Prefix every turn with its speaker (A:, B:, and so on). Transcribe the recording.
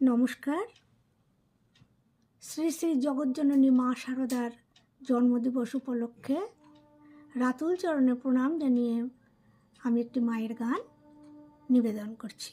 A: নমস্কার। শ্রী শ্রী জগৎজননী মা শারদার জন্মদিবস উপলক্ষে রাতুল চরণে প্রণাম জানিয়ে আমি একটি মায়ের গান নিবেদন করছি।